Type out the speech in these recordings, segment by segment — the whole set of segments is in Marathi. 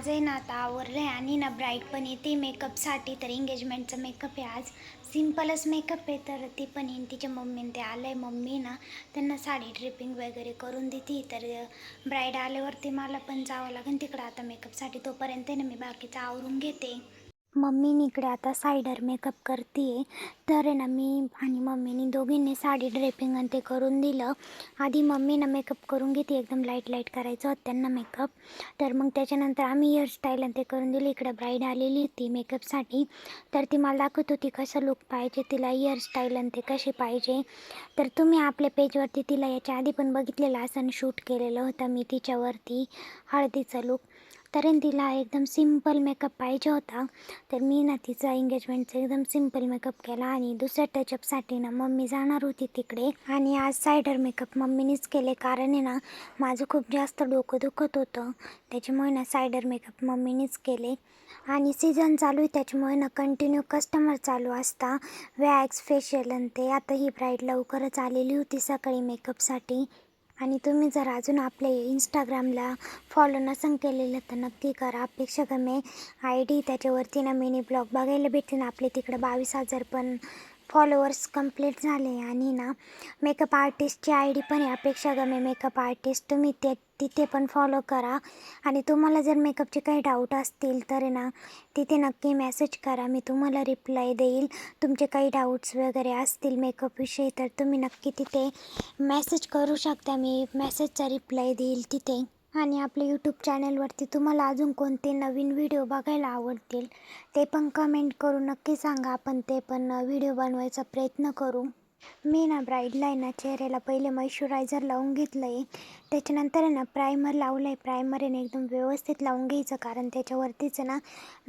माझंही आहे ना आता आवरलं आहे आणि ना ब्राईड पण येते. मेकअपसाठी तर एंगेजमेंटचा मेकअप आहे आज. सिम्पलच मेकअप आहे तर ती पण येईन. तिच्या मम्मीने ते आलं आहे मम्मी ना त्यांना साडी ड्रिपिंग वगैरे करून देते. तर ब्राईड आल्यावरती मला पण जावं लागेल तिकडं. आता मेकअपसाठी तोपर्यंत आहे ना मी बाकीचं आवरून घेते. मम्मीने इकडे आता सायडर मेकअप करते तर आहे ना मी आणि मम्मीने दोघींनी साडी ड्रेपिंग आणि ते करून दिलं. आधी मम्मीनं मेकअप करून घेते एकदम लाइट लाइट करायचं होतं त्यांना मेकअप. तर मग त्याच्यानंतर आम्ही हेअरस्टाईल आणि ते करून दिलं. इकडं ब्राईड आलेली होती मेकअपसाठी तर ती मला दाखवत होती कसं लुक पाहिजे तिला हेअरस्टाईल आणि ते कशी पाहिजे. तर तुम्ही आपल्या पेजवरती तिला याच्या आधी पण बघितलेलं असं शूट केलेलं होतं मी तिच्यावरती. हळदीचं लुक तर तिला एकदम सिंपल मेकअप पाहिजे होता. तर मी ना तिचा एंगेजमेंटचा एकदम सिंपल मेकअप केला आणि दुसऱ्या टचअपसाठी ना मम्मी जाणार होती तिकडे. आणि आज सायडर मेकअप मम्मीनेच केले कारण आहे ना माझं खूप जास्त डोकं दुखत होतं. त्याच्यामुळे ना सायडर मेकअप मम्मीनेच केले. आणि सीझन चालू आहे त्याच्यामुळे ना कंटिन्यू कस्टमर चालू असता. वॅक्स फेशियल आणि ते आता ही ब्राईड लवकरच आलेली होती सकाळी मेकअपसाठी आणि तुम्ही जर अजून आपल्या इंस्टाग्रामला फॉलो नसन केलेलं तर नक्की करा. अपेक्षा कमी आय डी त्याच्यावरती ना मिनी ब्लॉग बघायला भेटेन आपले तिकडं बावीस हजार पण. फॉलोअर्स कंप्लीट झाले आणि ना मेकअप आर्टिस्टची आय डी पण आहे अपेक्षा गमे मेकअप आर्टिस्ट तुम्ही ते तिथे पण फॉलो करा. आणि तुम्हाला जर मेकअपचे काही डाऊट असतील तर ना तिथे नक्की मेसेज करा. मी तुम्हाला रिप्लाय देईल. तुमचे काही डाऊट्स वगैरे असतील मेकअपविषयी तर तुम्ही नक्की तिथे मेसेज करू शकता. मी मेसेजचा रिप्लाय देईल तिथे. आणि आपल्या यूट्यूब चॅनलवरती तुम्हाला अजून कोणते नवीन व्हिडिओ बघायला आवडतील ते पण कमेंट करून नक्की सांगा. आपण ते पण व्हिडिओ बनवायचा प्रयत्न करू. मी ना ब्राईडला आहे ना चेहऱ्याला पहिले मॉइश्चरायझर लावून घेतलं आहे त्याच्यानंतर आहे ना प्रायमर लावलं आहे प्रायमर आहे ना एकदम व्यवस्थित लावून घ्यायचं कारण त्याच्यावरतीच ना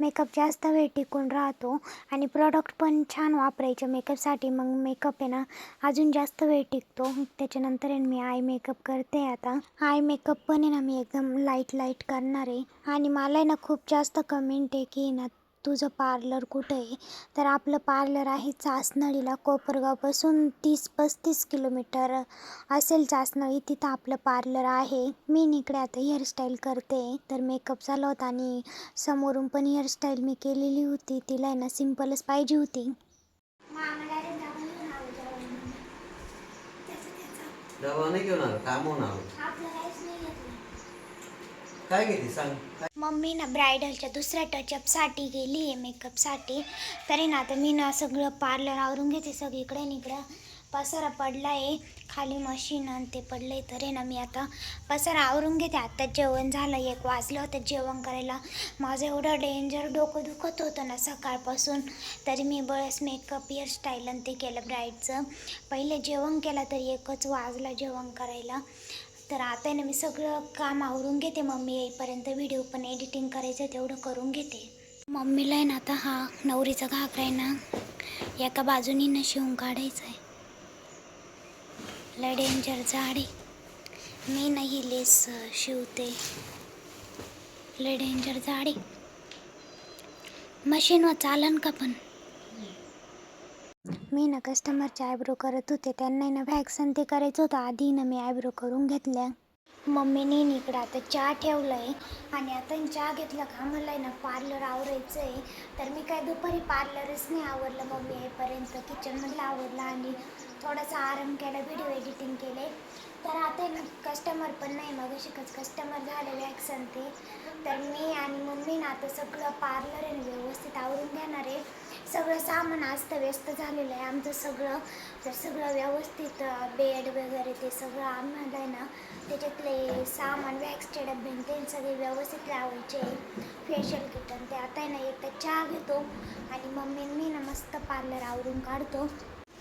मेकअप जास्त वेळ टिकून राहतो आणि प्रॉडक्ट पण छान वापरायचे मेकअपसाठी मग मेकअप आहे ना अजून जास्त वेळ टिकतो. त्याच्यानंतर आहे ना मी आय मेकअप करते आता. आय मेकअप पण आहे ना मी एकदम लाइट लाइट करणार. आहे आणि मला आहे ना खूप जास्त कमेंट आहे की ना तुझं पार्लर कुठं आहे? तर आपलं पार्लर आहे चासनळीला कोपरगावपासून तीस पस्तीस किलोमीटर. असेल चासनळी तिथं आपलं पार्लर आहे. मी इकडे आता हेअरस्टाईल करते. तर मेकअप झाला होता आणि समोरून पण हेअरस्टाईल मी केलेली होती. तिला आहे ना सिम्पलच पाहिजे होती. नाही घेऊन आलो कामून आलो. काय गेली सांग. काय मम्मी ना ब्रायडलच्या दुसऱ्या टचअपसाठी गेली आहे मेकअपसाठी तरी ना आता मी ना सगळं पार्लर आवरून घेते सगळीकडे आणि इकडं. पसारा पडला आहे खाली मशीन आणि ते पडलं आहे तरी ना मी आता पसारा आवरून घेते. आता जेवण झालं एक वाजलं होतं जेवण करायला. माझं एवढं डेंजर डोकं दुखत होतं ना सकाळपासून. तरी मी बळस मेकअप हेअरस्टाईल आणि ते केलं ब्राईडचं पहिले जेवण केलं तरी एकच वाजला जेवण करायला. तर आता आहे ना मी सगळं काम आवरून घेते. मम्मी येईपर्यंत व्हिडिओ पण एडिटिंग करायचं तेवढं करून घेते. मम्मीला आहे ना आता हा नवरीचा घागरा आहे ना एका बाजूनी ना शिवून काढायचं आहे. लय डेंजर झाड आहे. मी नाही लेस शिवते. लय डेंजर झाड आहे. मशीनवर चालन का पण? मी ना कस्टमरचे आयब्रो करत होते. त्यांना ना व्हॅक्सन ते करायचं होतं. आधी ना मी आयब्रो करून घेतल्या. मम्मीने इकडं आता चहा ठेवलं आहे आणि आता चहा घेतला का? मला आहे ना पार्लर आवरायचं आहे तर मी काय दुपारी पार्लरच नाही आवडलं मम्मी येईपर्यंत किचनमधलं आवडलं आणि थोडासा आराम केला व्हिडिओ एडिटिंग केले. तर आता आहे ना कस्टमर पण नाही मग शिकच कस्टमर झाले वॅक्सन ते. तर मी आणि मम्मी ना आता सगळं पार्लर आहे व्यवस्थित आवरून घेणार आहे. सगळं सामान अस्तव्यस्त झालेलं आहे. आमचं सगळं तर सगळं व्यवस्थित बेड वगैरे ते सगळं आम्हाला आहे ना त्याच्यातले सामान वॅक्सचे डबे ते सगळे व्यवस्थित लावायचे. फेशियल किट आणि ते. आता आहे ना एक तर चहा घेतो आणि मम्मी मी ना मस्त पार्लर आवरून काढतो.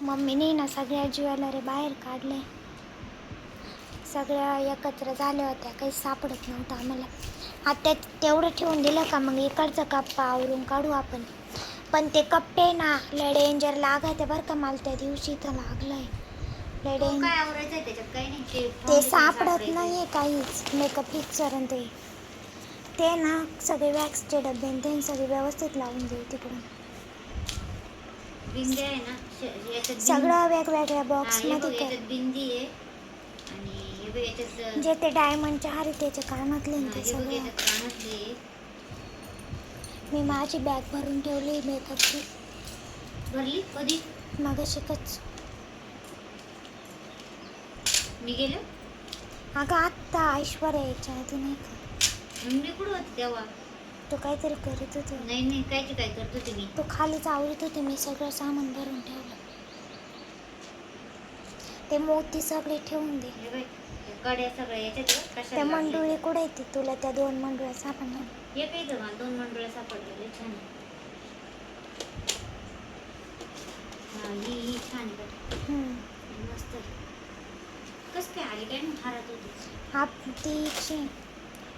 मम्मीने ना सगळ्या ज्वेलरी बाहेर काढले सगळ्या एकत्र झाल्या होत्या. काही सापडत नव्हतं आम्हाला. आता तेवढं ठेवून दिलं का मग इकडचं कप्पा आवरून काढू आपण. पण ते कप्पे ना लय डेंजर लागायचे बरं का मला त्या दिवशी तर लागलंय. लय तो डेंजर काय आवरायचंय त्याच्यात? काही नाही ते ते foundation सापडत सापडायचं. नाहीये काहीच. मेकअप पिक्चर आणि ते. ते ना सगळे वॅक्सचे डबे आणि ते सगळे व्यवस्थित लावून देऊ तिकडून. बिंदी आहे ना श- याच्यात बिंदी- सगळं वेगवेगळ्या हा, हे बघ, बॉक्समध्ये कर. याच्यात बिंदी आहे. आणि हे बघ याच्यात जे ते डायमंडच्या हारी त्याचे कानातले आणि हा, ते हे बघ सगळे. याच्यात कानातले. आहे. मी माझी बॅग भरून ठेवली मेकअपची. भरली? कधी? मग शिकच. मी गेलो? अगं आत्ता ऐश्वर्या यायच्या आधी नाही का? मी कुठं होते तेव्हा? तो काहीतरी करीत होते. नाही नाही कायची काय करत होते मी. तो खालीच आवडत होते मी सगळं सामान भरून ठेवलं. ते मोती सगळे ठेवून दे. हे बाई हे कड्या सगळ्या याच्यात कशाला मंडुळी. कुठे येते तुला त्या दोन मंडुळ्या सापडल्या हे इथं मला दोन मंडळ सापडलेले छान. हा ही ही छान आहे. मस्त कस काय आली काय हारात होती? हा ती ची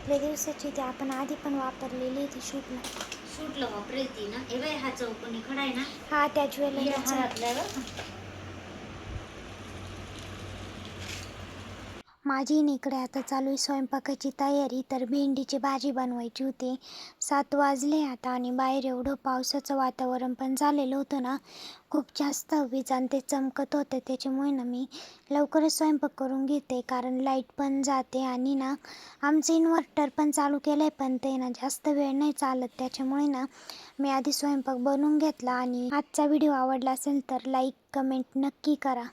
लय दिवसाची ती आपण आधी पण वापरलेली ती शूटला. शूटला वापरेल ती ना? हे बाई हा चौकोनी खडा आहे ना? हा त्या या ज्वेलरीचा हारातला आहे बघ. माझी न इकडे आता चालू आहे स्वयंपाकाची तयारी. तर भेंडीची भाजी बनवायची होती. सात वाजले आता आणि बाहेर एवढं पावसाचं वातावरण पण झालेलं होतं ना खूप जास्त वीज आणि ते चमकत होते. त्याच्यामुळे ना मी लवकरच स्वयंपाक करून घेते कारण लाइट पण जाते आणि ना आमचं इन्व्हर्टर पण चालू केलं आहे पण ते ना जास्त वेळ नाही चालत. त्याच्यामुळे ना मी आधी स्वयंपाक बनवून घेतला आणि आजचा व्हिडिओ आवडला असेल तर लाईक कमेंट नक्की करा.